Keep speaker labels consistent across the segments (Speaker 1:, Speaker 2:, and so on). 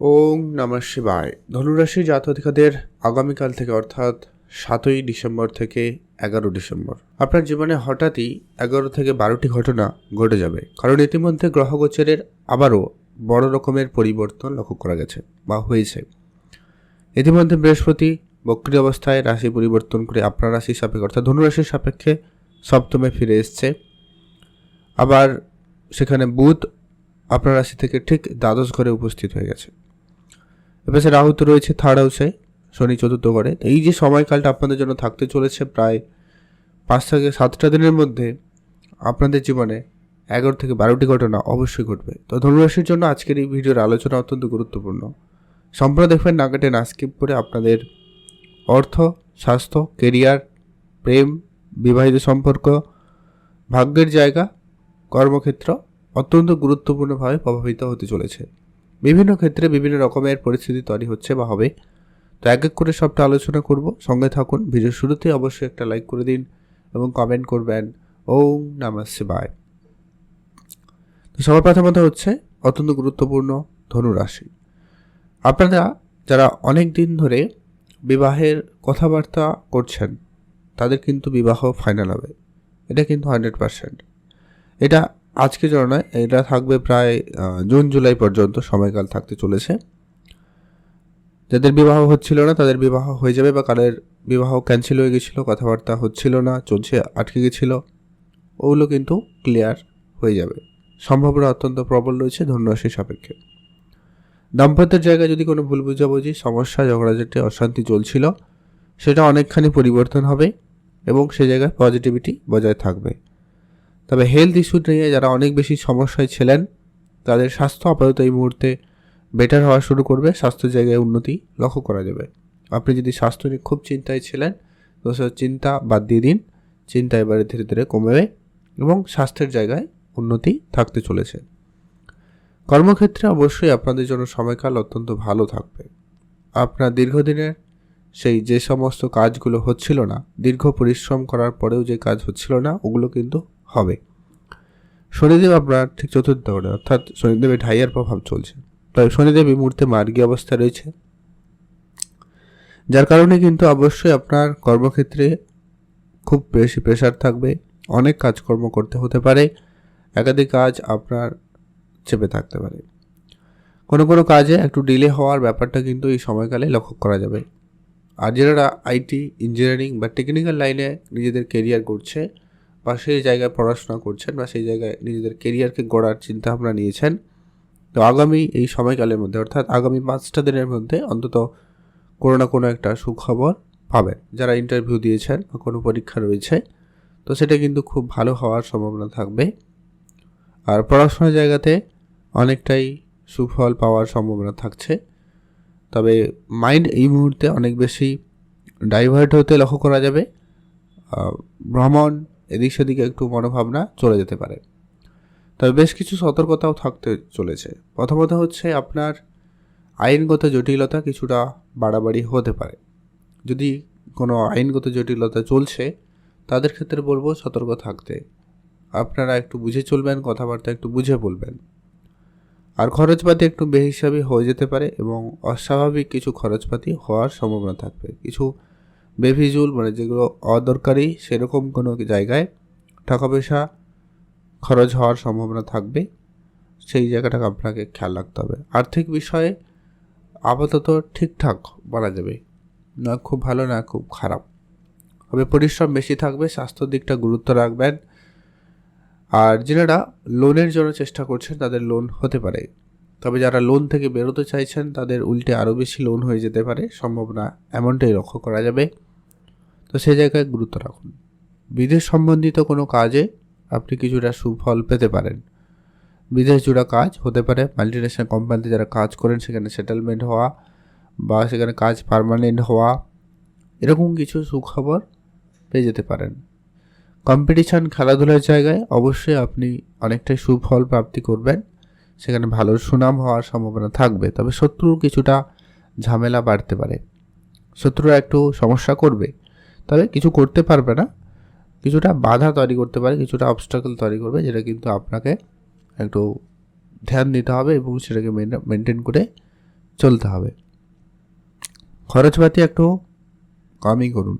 Speaker 1: ওম নমঃ শিবায়। ধনুরাশি জাতকাদের আগামীকাল থেকে অর্থাৎ সাতই ডিসেম্বর থেকে এগারো ডিসেম্বর। আপনার জীবনে হঠাৎই এগারো থেকে বারোটি ঘটনা ঘটে যাবে। কারণ ইতিমধ্যে গ্রহগোচরের আবারও বড় রকমের পরিবর্তন লক্ষ্য করা গেছে বা হয়েছে। ইতিমধ্যে বৃহস্পতি বক্রী অবস্থায় রাশি পরিবর্তন করে আপনার রাশির সাপেক্ষে অর্থাৎ ধনুরাশির সাপেক্ষে সপ্তমে ফিরে এসছে। আবার সেখানে বুধ আপনার রাশি থেকে ঠিক দ্বাদশ ঘরে উপস্থিত হয়ে গেছে। এপাশে রাহু তো রয়েছে থার্ড হাউসে শনি চতুর্থ ঘরে। তো এই যে সময়কালটা আপনাদের জন্য থাকতে চলেছে প্রায় পাঁচ থেকে সাতটা দিনের মধ্যে, আপনাদের জীবনে এগারো থেকে বারোটি ঘটনা অবশ্যই ঘটবে। তো ধনুরাশির জন্য আজকের এই ভিডিওর আলোচনা অত্যন্ত গুরুত্বপূর্ণ। সম্পূর্ণ দেখবেন, না কেটে, না স্কিপ করে আপনাদের অর্থ, স্বাস্থ্য কেরিয়ার প্রেম, বিবাহিত সম্পর্ক, ভাগ্যের জায়গা, কর্মক্ষেত্র অত্যন্ত গুরুত্বপূর্ণভাবে প্রভাবিত হতে চলেছে। বিভিন্ন ক্ষেত্রে বিভিন্ন রকমের পরিস্থিতি তৈরি হচ্ছে বা হবে। তো এক এক করে সবটা আলোচনা করব। সঙ্গে থাকুন। ভিডিওর শুরুতে অবশ্যই একটা লাইক করে দিন এবং কমেন্ট করবেন। ওম নমঃ শিবায়। তো সবার প্রথমত হচ্ছে অত্যন্ত গুরুত্বপূর্ণ ধনুরাশি। আপনারা যারা অনেক দিন ধরে বিবাহের কথাবার্তা করছেন, তাদের কিন্তু বিবাহ ফাইনাল হবে। এটা কিন্তু হান্ড্রেড পারসেন্ট এটা আজকে জন্য নয় এটা থাকবে প্রায় জুন, জুলাই পর্যন্ত সময়কাল থাকতে চলেছে। যাদের বিবাহ হচ্ছিল না, তাদের বিবাহ হয়ে যাবে বা কাদের বিবাহ ক্যান্সেল হয়ে গেছিল, কথাবার্তা হচ্ছিল না, চলছে, আটকে গেছিল, ওগুলো কিন্তু ক্লিয়ার হয়ে যাবে। সম্ভাবনা অত্যন্ত প্রবল রয়েছে ধনুরাশির সাপেক্ষে। দাম্পত্যের জায়গায় যদি কোনো ভুল বুঝাবুঝি, সমস্যা, ঝগড়াঝাটি, অশান্তি চলছিল, সেটা অনেকখানি পরিবর্তন হবে এবং সে জায়গায় পজিটিভিটি বজায় থাকবে। তবে হেলথ ইস্যু নিয়ে যারা অনেক বেশি সমস্যায় ছিলেন, তাদের স্বাস্থ্য আপাতত এই মুহূর্তে বেটার হওয়া শুরু করবে স্বাস্থ্য জায়গায় উন্নতি লক্ষ্য করা যাবে। আপনি যদি স্বাস্থ্য নিয়ে খুব চিন্তায় ছিলেন, তো সে চিন্তা বাদ দিয়ে দিন। চিন্তা এবারে ধীরে ধীরে কমবে এবং স্বাস্থ্যের জায়গায় উন্নতি থাকতে চলেছে। কর্মক্ষেত্রে অবশ্যই আপনাদের জন্য সময়কাল অত্যন্ত ভালো থাকবে। আপনার দীর্ঘদিনের সেই যে সমস্ত কাজগুলো হচ্ছিল না, দীর্ঘ পরিশ্রম করার পরেও যে কাজ হচ্ছিল না, ওগুলো কিন্তু হবে। শনিদেব আপনার ঠিক চতুর্থ ঘরে অর্থাৎ শনিদেবের ঢাইয়ার প্রভাব চলছে। তবে শনিদেব এই মুহূর্তে মার্গী অবস্থা রয়েছে। যার কারণে কিন্তু অবশ্যই আপনার কর্মক্ষেত্রে খুব বেশি প্রেশার থাকবে। অনেক কাজকর্ম করতে হতে পারে। একাধিক কাজ আপনার চেপে থাকতে পারে। কোনো কোনো কাজে একটু ডিলে হওয়ার ব্যাপারটা কিন্তু এই সময়কালে লক্ষ্য করা যাবে। আর যারা আইটি ইঞ্জিনিয়ারিং বা টেকনিক্যাল লাইনে নিজেদের কেরিয়ার করছে বা সেই জায়গায় পড়াশোনা করছেন বা সেই জায়গায় নিজেদের কেরিয়ারকে গড়ার চিন্তা ভাবনা নিয়েছেন, তো আগামী এই সময়কালের মধ্যে, অর্থাৎ আগামী পাঁচটা দিনের মধ্যে অন্তত কোনো না কোনো একটা সুখবর পাবেন। যারা ইন্টারভিউ দিয়েছেন বা কোনো পরীক্ষা রয়েছে, তো সেটা কিন্তু খুব ভালো হওয়ার সম্ভাবনা থাকবে। আর পড়াশোনার জায়গাতে অনেকটাই সুফল পাওয়ার সম্ভাবনা থাকছে। তবে মাইন্ড এই মুহূর্তে অনেক বেশি ডাইভার্ট হতে লক্ষ্য করা যাবে। ভ্রমণ এদিক সেদিকে একটু মনোভাবনা চলে যেতে পারে। তবে বেশ কিছু সতর্কতাও থাকতে চলেছে। প্রথমত হচ্ছে আপনার আইনগত জটিলতা কিছুটা বাড়াবাড়ি হতে পারে। যদি কোনো আইনগত জটিলতা চলছে, তাদের ক্ষেত্রে বলব সতর্ক থাকতে। আপনারা একটু বুঝে চলবেন, কথাবার্তা একটু বুঝে বলবেন। আর খরচপাতি একটু বেহিসাবি হয়ে যেতে পারে এবং অস্বাভাবিক কিছু খরচপাতি হওয়ার সম্ভাবনা থাকবে। কিছু বেফিজুল মানে যেগুলো অদরকারি, সেরকম কোনো জায়গায় টাকা পয়সা খরচ হওয়ার সম্ভাবনা থাকবে। সেই জায়গাটাকে আপনাকে খেয়াল রাখতে হবে। আর্থিক বিষয়ে আপাতত ঠিকঠাক বলা যাবে। না খুব ভালো, না খুব খারাপ। তবে পরিশ্রম বেশি থাকবে, স্বাস্থ্যর দিকটা গুরুত্ব রাখবেন। আর যারা লোনের জন্য চেষ্টা করছেন, তাদের লোন হতে পারে। তবে যারা লোন থেকে বেরোতে চাইছেন, তাদের উল্টে আরও বেশি লোন হয়ে যেতে পারে। সম্ভাবনা এমনটাই লক্ষ্য করা যাবে। তো সেই জায়গায় গুরুত্ব রাখুন। বিদেশ সম্বন্ধিত কোনো কাজে আপনি কিছুটা সুফল পেতে পারেন। বিদেশ জুড়া কাজ হতে পারে মাল্টিনেশনাল কোম্পানিতে যারা কাজ করেন, সেখানে সেটেলমেন্ট হওয়া বা সেখানে কাজ পার্মানেন্ট হওয়া, এরকম কিছু সুখবর পেয়ে যেতে পারেন। কম্পিটিশন খেলাধুলার জায়গায় অবশ্যই আপনি অনেকটাই সুফল প্রাপ্তি করবেন। সেখানে ভালো সুনাম হওয়ার সম্ভাবনা থাকবে, তবে শত্রুর কিছুটা ঝামেলা বাড়তে পারে। শত্রুরা একটু সমস্যা করবে তবে কিছু করতে পারবে না। কিছুটা বাধা তৈরি করতে পারে, কিছুটা অবস্টাকল তৈরি করবে, যেটা কিন্তু আপনাকে একটু ধ্যান দিতে হবে এবং সেটাকে মেনটেন করে চলতে হবে। খরচপাতি একটু কমই করুন।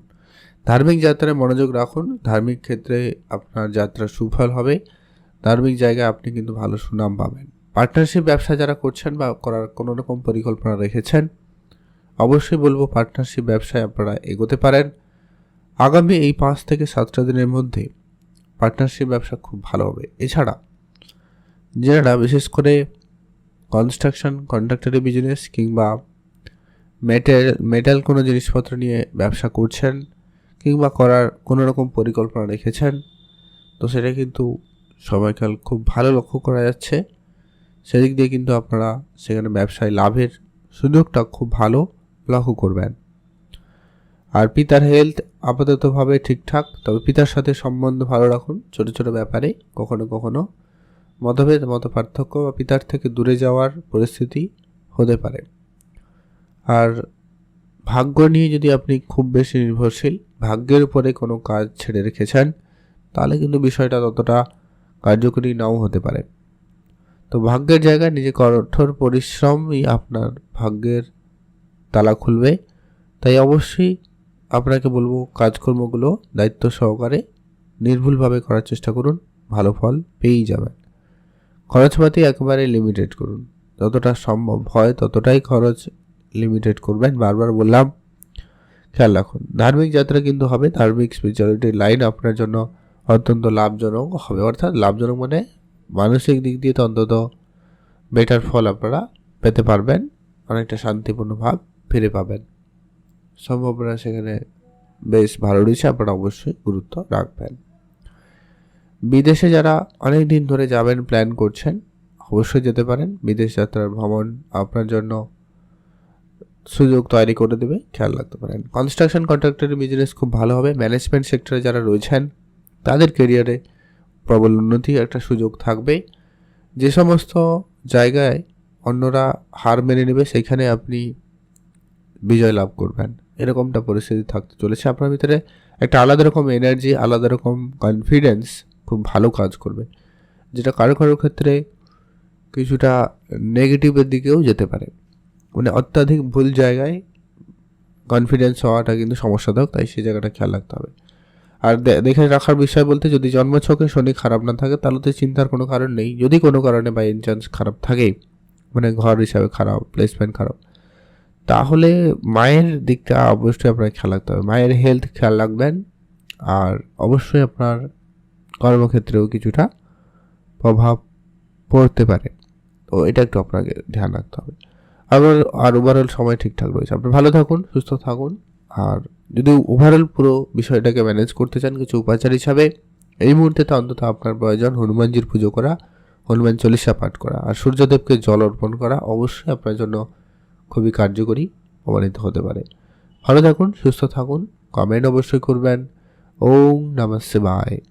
Speaker 1: ধার্মিক যাত্রায় মনোযোগ রাখুন। ধার্মিক ক্ষেত্রে আপনার যাত্রা সুফল হবে। ধার্মিক জায়গায় আপনি কিন্তু ভালো সুনাম পাবেন। পার্টনারশিপ ব্যবসা যারা করছেন বা করার কোনো রকম পরিকল্পনা রেখেছেন, অবশ্যই বলব পার্টনারশিপ ব্যবসায় আপনারা এগোতে পারেন। আগামী এই পাঁচ থেকে সাতটা দিনের মধ্যে পার্টনারশিপ ব্যবসা খুব ভালো হবে। এছাড়া যারা বিশেষ করে কনস্ট্রাকশন কন্ট্রাক্টরি বিজনেস কিংবা মেটেল মেটাল কোনো জিনিসপত্র নিয়ে ব্যবসা করছেন কিংবা করার কোনো রকম পরিকল্পনা রেখেছেন, তো সেটা কিন্তু সময়কাল খুব ভালো লক্ষ্য করা যাচ্ছে। সেদিক দিয়ে কিন্তু আপনারা সেখানে ব্যবসায় লাভের সুযোগটা খুব ভালো লক্ষ্য করবেন। আর পিতার হেলথ আপাততভাবে ঠিকঠাক, তবে পিতার সাথে সম্বন্ধ ভালো রাখুন। ছোট ছোট ব্যাপারে কখনো কখনো মতভেদ, মত পার্থক্য বা পিতার থেকে দূরে যাওয়ার পরিস্থিতি হতে পারে। আর ভাগ্য নিয়ে যদি আপনি খুব বেশি নির্ভরশীল, ভাগ্যের উপরে কোনো কাজ ছেড়ে রেখেছেন তাহলে কিন্তু বিষয়টা ততটা কার্যকরী নাও হতে পারে। তো ভাগ্যের জায়গায় নিজে কঠোর পরিশ্রমই আপনার ভাগ্যের তালা খুলবে। তাই অবশ্যই আপনাকে বলব, কাজকর্মগুলো দায়িত্ব সহকারে নির্ভুলভাবে করার চেষ্টা করুন, ভালো ফল পেয়েই যাবেন। খরচপাতি একেবারে লিমিটেড করুন। যতটা সম্ভব হয় ততটাই খরচ লিমিটেড করবেন। বারবার বললাম, খেয়াল রাখুন, ধার্মিক যাত্রা কিন্তু হবে, ধার্মিক স্পিরিচুয়ালিটির লাইন আপনার জন্য অত্যন্ত লাভজনক হবে। অর্থাৎ লাভজনক মানে মানসিক দিক দিয়ে তো অন্তত বেটার ফল আপনারা পেতে পারবেন, অনেকটা শান্তিপূর্ণ ভাব ফিরে পাবেন। সম্ভাবনা সেখানে বেশ ভালো রয়েছে, আপনারা অবশ্যই গুরুত্ব রাখবেন। বিদেশে যারা অনেক দিন ধরে যাবেন প্ল্যান করছেন, অবশ্যই যেতে পারেন। বিদেশ যাত্রার ভ্রমণ আপনার জন্য সুযোগ তৈরি করে দেবে, খেয়াল রাখতে পারেন। কনস্ট্রাকশন কন্ট্রাক্টরের বিজনেস খুব ভালো হবে। ম্যানেজমেন্ট সেক্টরে যারা রয়েছেন, তাদের কেরিয়ারে প্রবল উন্নতি একটা সুযোগ থাকবে। যে সমস্ত জায়গায় অন্যরা হার মেনে নেবে, সেখানে আপনি বিজয় লাভ করবেন। এরকমটা পরিস্থিতি থাকতে চলেছে। আপনার ভিতরে একটা আলাদা রকম এনার্জি আলাদা রকম কনফিডেন্স খুব ভালো কাজ করবে, যেটা কারও কারও ক্ষেত্রে কিছুটা নেগেটিভের দিকেও যেতে পারে। মানে অত্যাধিক ভুল জায়গায় কনফিডেন্স হওয়াটা কিন্তু সমস্যা সমস্যাদায়ক, তাই সেই জায়গাটা খেয়াল রাখতে হবে। আর দেখে রাখার বিষয় বলতে, যদি জন্মছকে শনি খারাপ না থাকে, তাহলে তো চিন্তার কোনো কারণ নেই। যদি কোনো কারণে বাই চান্স খারাপ থাকে মানে ঘর হিসাবে খারাপ প্লেসমেন্ট খারাপ তাহলে মায়ের দিকটা অবশ্যই আপনার খেয়াল রাখতে হবে। মায়ের হেলথ খেয়াল রাখবেন। আর অবশ্যই আপনার কর্মক্ষেত্রেও কিছুটা প্রভাব পড়তে পারে। তো এটা একটু আপনাকে ধ্যান রাখতে হবে। আবার, আর ওভারঅল সময় ঠিকঠাক রয়েছে। আপনি ভালো থাকুন, সুস্থ থাকুন। আর যদি ওভারঅল পুরো বিষয়টাকে ম্যানেজ করতে চান কিছু উপাচার হিসাবে, এই মুহূর্তে তো অন্তত আপনার প্রয়োজন হনুমানজির পুজো করা, হনুমান চল্লিশা পাঠ করা। আর সূর্যদেবকে জল অর্পণ করা অবশ্যই আপনার জন্য খুবই কার্যকরী প্রমাণিত হতে পারে। ভালো থাকুন, সুস্থ থাকুন কমেন্ট অবশ্যই করবেন। ওম নমস্তে শিবায়।